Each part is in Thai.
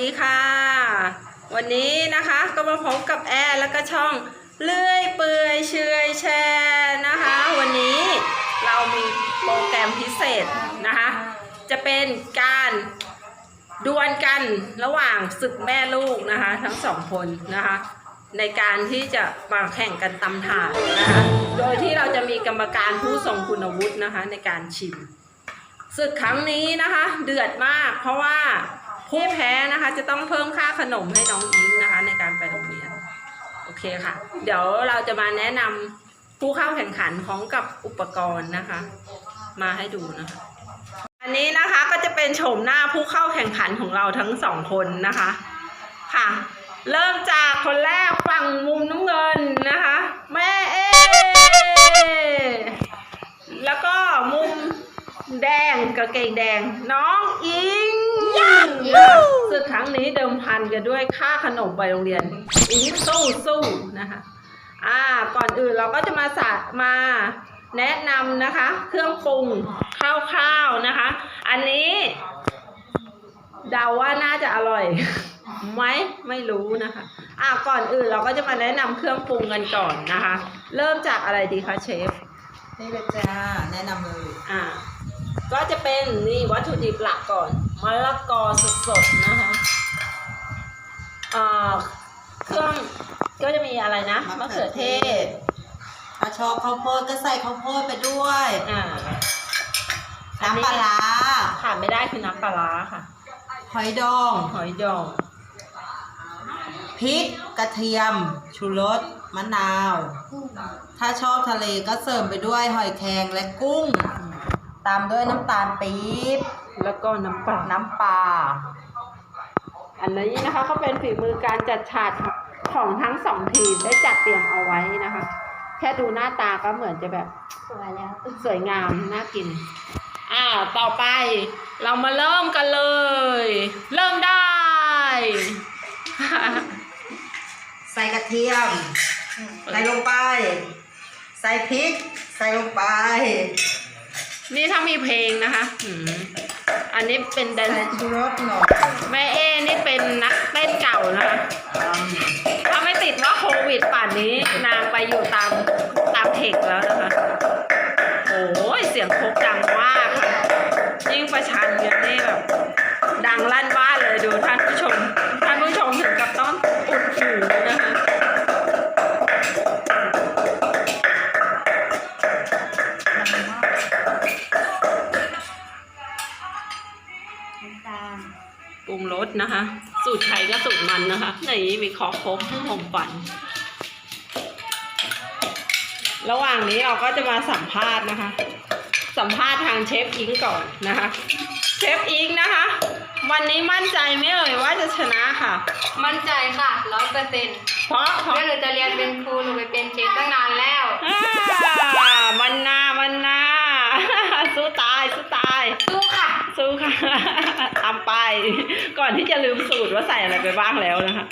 ดีค่ะ วันนี้นะคะก็มาพบกับแอร์แล้วก็ช่องเลื่อยเปื่อยเชยแชร์นะคะ วันนี้เรามีโปรแกรมพิเศษนะคะ จะเป็นการดวลกันระหว่างศึกแม่ลูกนะคะ ทั้งสองคนนะคะ ในการที่จะมาแข่งกันตำถาดนะคะ โดยที่เราจะมีกรรมการผู้ทรงคุณวุฒินะคะในการชิมศึกครั้งนี้นะคะ เดือดมากเพราะว่า ผู้แพ้นะคะ จะต้องเพิ่มค่าขนมให้น้องอิงนะคะ ในการไปโรงเรียน โอเคค่ะ เดี๋ยวเราจะมาแนะนำผู้เข้าแข่งขันพร้อมกับอุปกรณ์นะคะ มาให้ดูนะคะ อันนี้นะคะก็จะเป็นโฉมหน้าผู้เข้าแข่งขันของเราทั้งสองคนนะคะ ค่ะ เริ่มจากคนแรกฝั่งมุมน้ำเงินนะคะ แม่เอแล้วก็มุมแดงกางเกงแดง น้องอิง ศึกครั้งนี้เดิมพันกันด้วยค่าขนมไปโรงเรียนอิงสู้สู้นะคะ อ่า ก่อนอื่นเราก็จะมาสามาแนะนำนะคะ เครื่องปรุงคร่าวๆนะคะ อันนี้เดาว่าน่าจะอร่อยไหมไม่รู้นะคะ อ่าก่อนอื่นเราก็จะมาแนะนำเครื่องปรุงกันก่อนนะคะ เริ่มจากอะไรดีคะเชฟนี่เลยจ้าแนะนำเลย อ่าก็จะเป็นนี่วัตถุดิบหลักก่อน มะละกอสดๆนะคะอ่าเครื่องก็จะมีอะไรนะมะเขือเทศถ้าชอบข้าวโพดก็ใส่ข้าวโพดไปด้วยอ่าน้ำปลาร้าขาดไม่ได้คือน้ำปลาร้าค่ะหอยดองหอยดองพริกกระเทียม ชูรสมะนาว ถ้าชอบทะเลก็เสริมไปด้วยหอยแครงและกุ้ง ตามด้วยน้ำตาลปี๊บ แล้วก็น้ำปลาน้ำปลา อันนี้นะคะก็เป็นฝีมือการจัดฉากของทั้งสองทีมได้จัดเตรียมเอาไว้นะคะ แค่ดูหน้าตาก็เหมือนจะแบบสวยแล้วสวยงามน่ากินอ่าต่อไป เรามาเริ่มกันเลย เริ่มได้ ใส่กระเทียม ใส่ลงไป ใส่พริก ใส่ลงไป นี่ถ้ามีเพลงนะคะ อืมอันนี้เป็นแดนใส่ชูรสหน่อยแม่เอนี่เป็นนักเต้นเก่านะคะถ้าไม่ติดว่าโควิดป่านนี้นางไปอยู่ตามตามเทคแล้วนะคะ โอ้ยเสียงโคกดังมากค่ะยิ่งประชันกันนี่แบบดังลั่นบ้านเลยดูท่านผู้ชม ท่านผู้ชมถึง นนะคะในมีคอครบหอมฝัน ระหว่างนี้เราก็จะมาสัมภาษณ์นะคะ สัมภาษณ์ทางเชฟอิงก่อนนะคะ เชฟอิงนะคะ วันนี้มั่นใจไหมเอ่ยว่าจะชนะค่ะ มั่นใจค่ะร้อยเปอร์เซ็นต์เพราะเพราะถ้าหนูจะเรียนเป็นครูหนูไปเป็นเชฟตั้งนานแล้วอ่ามันนามันนาสู้ตายสู้ตายสู้ค่ะ สู้ค่ะทำไป ก่อนที่จะลืมสูตรว่าใส่อะไรไปบ้างแล้วนะคะ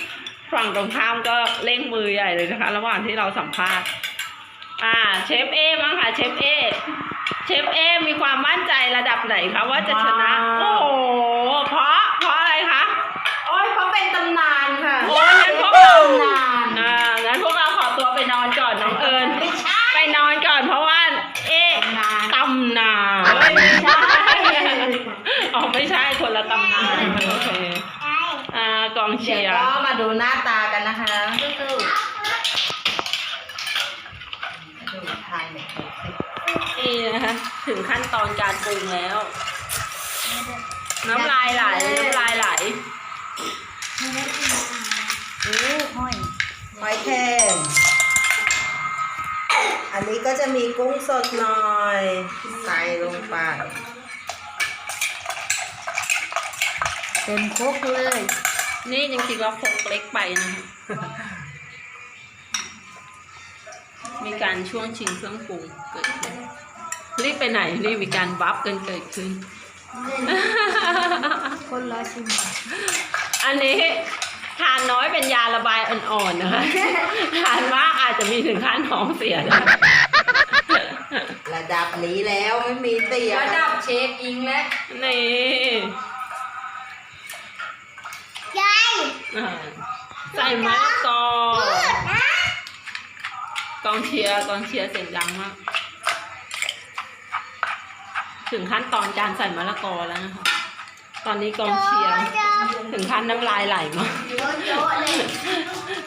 ฝั่งตรงข้ามก็เร่งมือใหญ่เลยนะคะ ระหว่างที่เราสัมภาษณ์ อ่า เชฟเอมั้งค่ะ เชฟเอ เชฟเอมีความมั่นใจระดับไหนคะว่าจะชนะ โอ้โหเพราะเพราะอะไรคะ โอ้ยเขาเป็นตำนานค่ะ โอ้ยงั้นพวกเรา นาน อ่า งั้นพวกเราขอตัวไปนอนก่อนน้องเอิญ ไม่ใช่ ไปนอนก่อนเพราะว่า เอ๊ะ นาน ตำนาน ไม่ใช่ อ๋อไม่ใช่คนละตำนาน โอเคอ่ากองเชีเดี๋ยยวร์ก็มาดูหน้าตากันนะคะสู้ดูทายเนี่ยนี่นะคะถึงขั้นตอนการปรุงแล้ว น้ำลายไหลน้ำลายไหลๆโอ้ห้อยหอยแครงอันนี้ก็จะมีกุ้งสดหน่อย ใส่ลงไป เต็มครกเลย นี่จริงๆเราคงเล็กไปนะคะมีการช่วงชิงเครื่องปรุงเกิดขึ้นรีบไปไหนรีบมีการบัฟกันเกิดขึ้น คนละชิมอันนี้ทานน้อยเป็นยาระบายอ่อนๆนะคะ ทานมากอาจจะมีถึงขั้นท้องเสียได้ระดับนี้แล้วไม่มีเตียระดับเชฟอิงและนี่ ใส่มะละกอกองเชียร์กองเชียร์เสียงดังมาก ถึงขั้นตอนการใส่มะละกอแล้วนะคะ ตอนนี้กองเชียร์ถึงขั้นน้ำลายไหลมา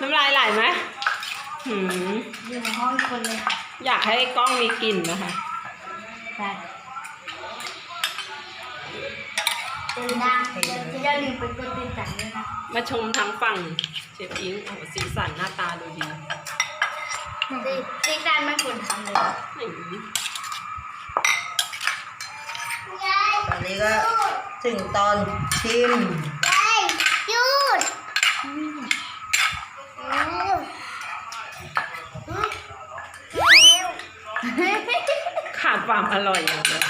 น้ำลายไหลไหมหืมอยู่ในห้องคนเลย อยากให้กล้องมีกลิ่นนะคะใช่เป็นดังอย่าลืมไปกดติดตามด้วยนะ มาชมทางฝั่งเชฟอิงโอ้โหสีสันหน้าตาดูดีติดติดตามไม่ควรทำเลยนี่ตอนนี้ก็ถึงตอนชิมหยุดขาดความอร่อยอย่างเดียว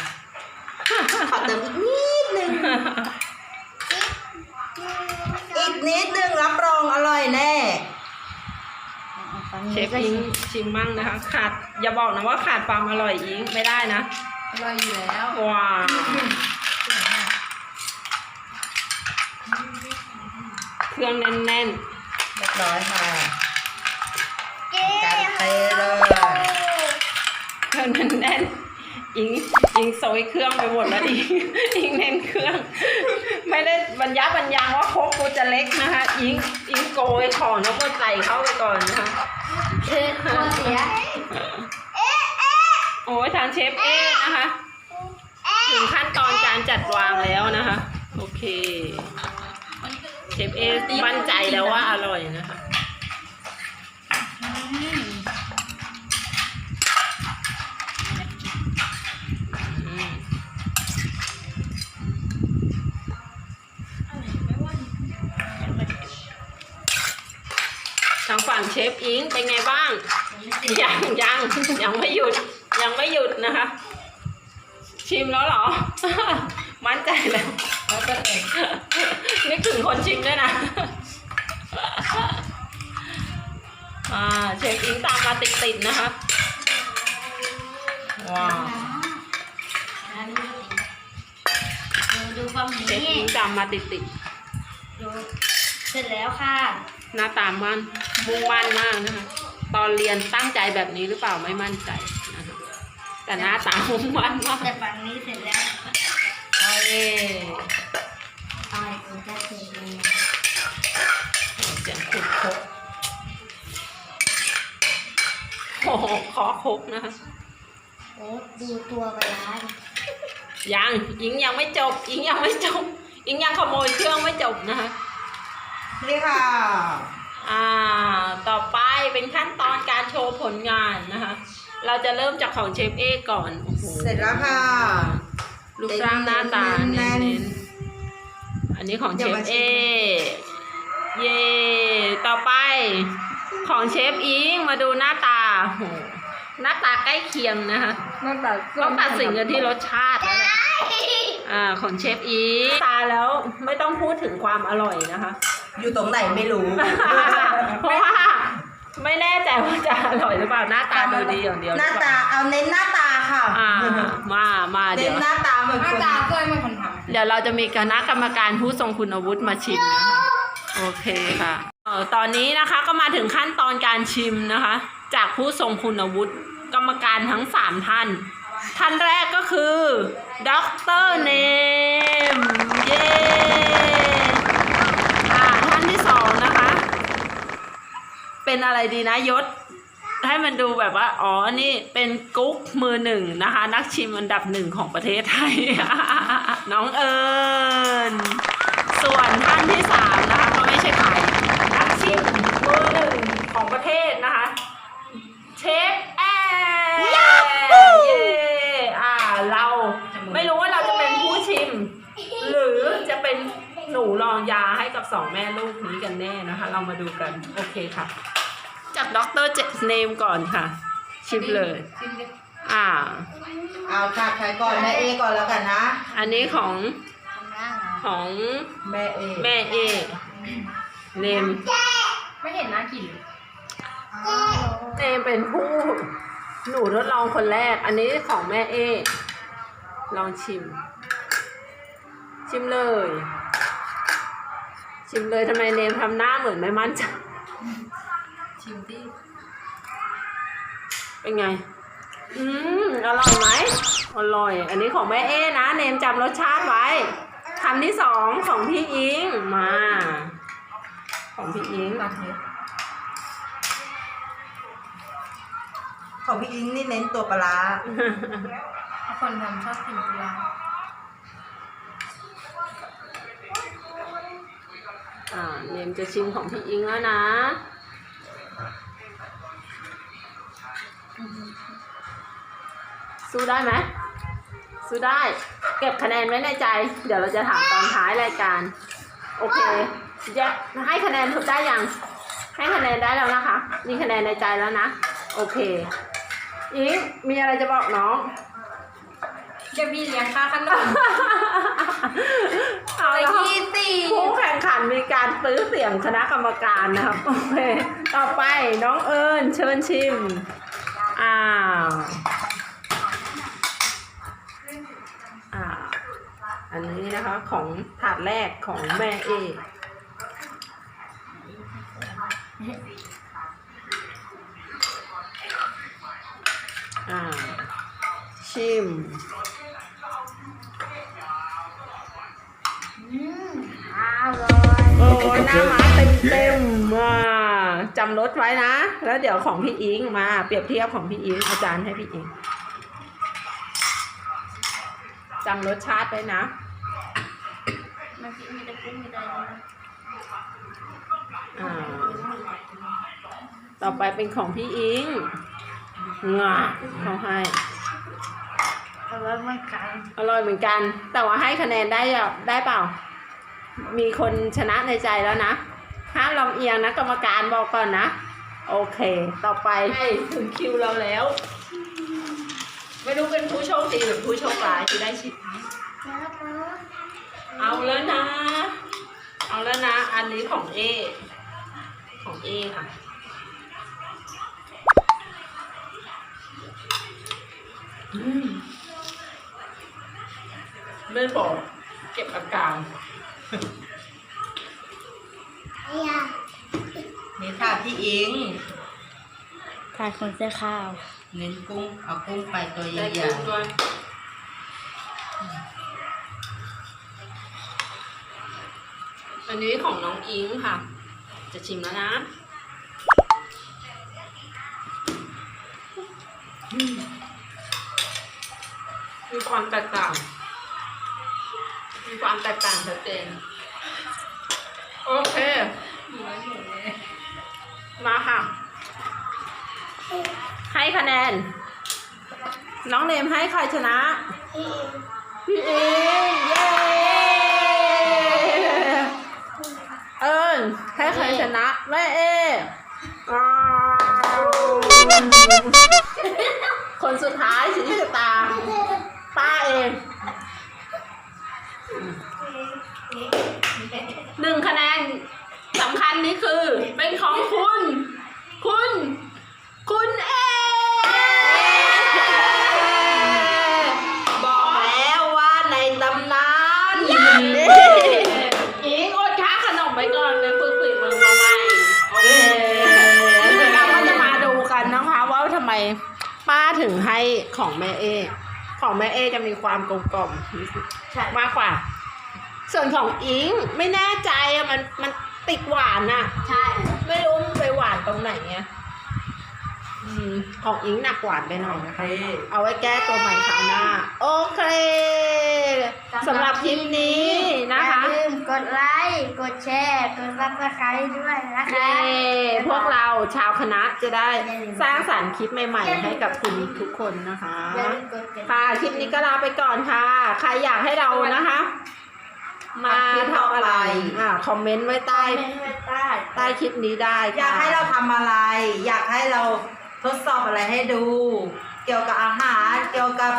ขอเติมอีกนิดนึงอีก นิดนึงรับรองอร่อยแน่ เชฟอิงชิมมั่งนะคะ ขาดอย่าบอกนะว่าขาดความอร่อยอิงไม่ได้นะอร่อยอยู่แล้วว้าวเครื่องแน่นเรียบร้อยค่ะการเทเลยๆเครื่องแน่นๆอิงอิงโซยเครื่องไปหมดแล้วอิงอิงเน้นเครื่อง ไม่ได้บรรยับบรรยังว่าโคกกูจะเล็กนะคะอิงอิงโกยของแล้วก็ใส่เข้าไปก่อนนะคะคือข้อเสียโอ้ยทางเชฟเอ๊นะคะ ถึงขั้นตอนการจัดวางแล้วนะคะ โอเค เชฟเอมั่นใจแล้วว่าอร่อยนะคะางฝั่งเชฟอิงเป็นไงบ้าง ยังยังยังไม่หยุดยังไม่หยุดนะคะ ชิมแล้วเหรอ มั่นใจแล้วแล้วก็เอ็ดนึกถึงคนชิมด้วยนะอ่าเชฟอิงตามมาติดๆนะคะว้าวดูดูฝั่งเชฟนี้อิงตามมาติดดู เสร็จแล้วค่ะๆหน้าตามันมุ่งมั่นมากนะคะตอนเรียนตั้งใจแบบนี้หรือเปล่าไม่มั่นใจนะคะแต่หน้าตามุ่งมั่นมากแต่ฝั่งนี้เสร็จแล้วโอ้ยออยคุณจะเสร็จแล้วเสียงขุดคกโอ้โหขอคกนะคะโอ้ดูตัวไปร้านยังอิงยังไม่จบอิงยังไม่จบอิงยังขโมยเครื่องไม่จบนะคะ นี่ค่ะ อ่า ต่อไปเป็นขั้นตอนการโชว์ผลงานนะคะ เราจะเริ่มจากของเชฟเอก่อนโอ้โหเสร็จแล้วค่ะรูปร่างหน้าตาแน่เน้นนๆอันนี้ของเชฟเอ เย่ต่อไปของเชฟอิงมาดูหน้าตาโอ้โหหน้าตาใกล้เคียงนะคะนั่นแบบต้องตัดสินกันที่รสชาติแล้วแหละอ่าของเชฟอีตาแล้วไม่ต้องพูดถึงความอร่อยนะคะ อยู่ตรงไหนไม่รู้ เพราะว่าไม่แน่ใจว่าจะอร่อยหรือเปล่าหน้าตาดูดีอย่างเดียวหน้าตาเอาเน้นหน้าตาค่ะอ่ามามาเน้เดี๋ยนว หน้าตาเหมือนหน้าคนตาเคยเป็นคนทเดี๋ยวเราจะมีคณะกรรมการผู้ทรงคุณวุฒิมาชิมนะคะโอเคค่ะเอ่อตอนนี้นะคะก็มาถึงขั้นตอนการชิมนะคะ จากผู้ทรงคุณวุฒิกรรมการทั้งสามท่าน ท่านแรกก็คือดรเนมเย้อ่าท่านที่สองนะคะ เป็นอะไรดีนะยศ ให้มันดูแบบว่า อ๋อ นี่เป็นกุ๊กมือหนึ่งนะคะ นักชิมอันดับหนึ่งของประเทศไทย น้องเอิญส่วนท่านที่สามนะคะก็ไม่ใช่ใครนักชิมมือหนึ่งของประเทศนะคะ เชฟแอร์เย้อ่าเราไม่รู้ว่าเราจะเป็นผู้ชิม หรือจะเป็นหนูรองยาให้กับสองแม่ลูกนี้กันแน่นะคะ เรามาดูกัน โอเคค่ะ จากดรเจเนมก่อนค่ะชิมเลยอ่า เอาค่ะใครก่อนแม่เอก่อนแล้วกันนะ อันนี้ของำทำร่างเหรอของแม่เอแม่เอเนมไม่เห็นน่ากินเนมเป็นผู้หนูทดลองคนแรก อันนี้ของแม่เอลองชิม ชิมเลย ชิมเลยทำไมเนมทำหน้าเหมือนไม่มั่นใจ ชิมที่เป็นไง อืม อร่อยไหม อร่อย อันนี้ของแม่เอ้นะ เนมจำรสชาติไว้คำที่สองของพี่อิง มา ของพี่อิงตักเม็ดของพี่อิงนี่เน้นตัวปลาร้าคนทำชอบกินปลาอ่า เนมจะชิมของพี่อิงแล้วนะ สู้ได้ไหมสู้ได้ เก็บคะแนนไว้ในใจ เดี๋ยวเราจะถามตอนท้ายรายการ โอเคจะให้คะแนนทุกได้ยัง ให้คะแนนได้แล้วนะคะ มีคะแนนในใจแล้วนะ โอเคอิงมีอะไรจะบอกน้อง จะมีเลี้ยงค่าขนมเอาไปแล้วที่สี่ผู้แข่งขันมีการซื้อเสียงคณะกรรมการนะครับ โอเค ต่อไปน้องเอิญเชิญชิม อ้าวอ่า อันนี้นะคะของถาดแรกของแม่เออ่าชิมอืมอร่อยโอ้หน้าม้าเต็มเต็มๆอ่าจำรถไว้นะ แล้วเดี๋ยวของพี่อิงมาเปรียบเทียบของพี่อิงอาจารย์ให้พี่อิง จำรสชาติไว้นะ มันมีแต่กุ้งมีแต่อะไรอ่า ต่อไปเป็นของพี่อิงงาเขาให้ แต่ว่ามันไก่อร่อยเหมือนกัน แต่ว่าให้คะแนนได้อะได้เปล่า มีคนชนะในใจแล้วนะห้ามลำเอียงนะกรรมการบอกก่อนนะ โอเค ต่อไปถึงคิวเราแล้ว ไม่รู้เป็นผู้โชคดีหรือผู้โชคร้ายที่ได้ชิมเอาแล้วนะ เอาแล้วนะ อันนี้ของเอ ของเอค่ะอืมไม่บอกเก็บอาการนี่ค่ะพี่อิงทานคนเสื้อข้าว เน้นกุ้ง เอากุ้งไปตัวใหได้ญ่กุ้งด้วยอันนี้ของน้องอิงค่ะ จะชิมแล้วนะอืมมีความแตกต่าง มีความแตกต่างชัดเจน โอเค มาค่ะ ให้คะแนน น้องเนมให้ใครชนะ พี่เองเย้เอิญให้ใครชนะแม่เอคนสุดท้ายชี้ชะตาป้าเองหนึ่งคะแนนสำคัญนี่คือเป็นของ ม่เอจะมีความกลมกล่อมใช่มากกว่า ส่วนของอิงไม่แน่ใจอะมันมันติดหวานอะใช่ ไม่รู้มันไปหวานตรงไหนไง อืมของอิงหนักหวานไปหน่อยนะคะ เอาไว้แก้ตัวใหม่คราวหน้า โอเคสำหรับคลิปนี้นะคะอย่าลืมกดไลค์กดแชร์กดซับสไครต์ด้วยนะคะเย้พวกเราชาวคณะจะได้สร้างสรรค์คลิปใหม่ๆให้กับคุณทุกคนนะคะอย่าลืมกดกระดิ่งค่ะคลิปนี้ก็ลาไปก่อนค่ะ ใครอยากให้เรานะคะ มาทำอะไรอ่าคอมเมนต์ไว้ใต้คอมเมนต์ไว้ใต้ ใต้คลิปนี้ได้อยากให้เราทำอะไร อยากให้เรา ทดสอบอะไรให้ดู เกี่ยวกับอาหาร เกี่ยวกับ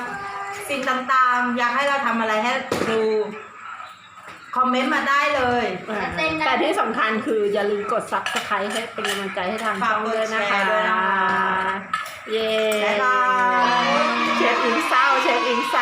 สิ่งต่างๆ อยากให้เราทำอะไรให้ดู คอมเมนต์มาได้เลยแต่ที่สำคัญคืออย่าลืมกด subscribe ให้เป็นกำลังใจให้ทางฝากช่องด้วยนะกดแชคะร์ด้วยนะคะเย้บ๊ายบาย เชฟอิงเศร้าเชฟอิงเศร้า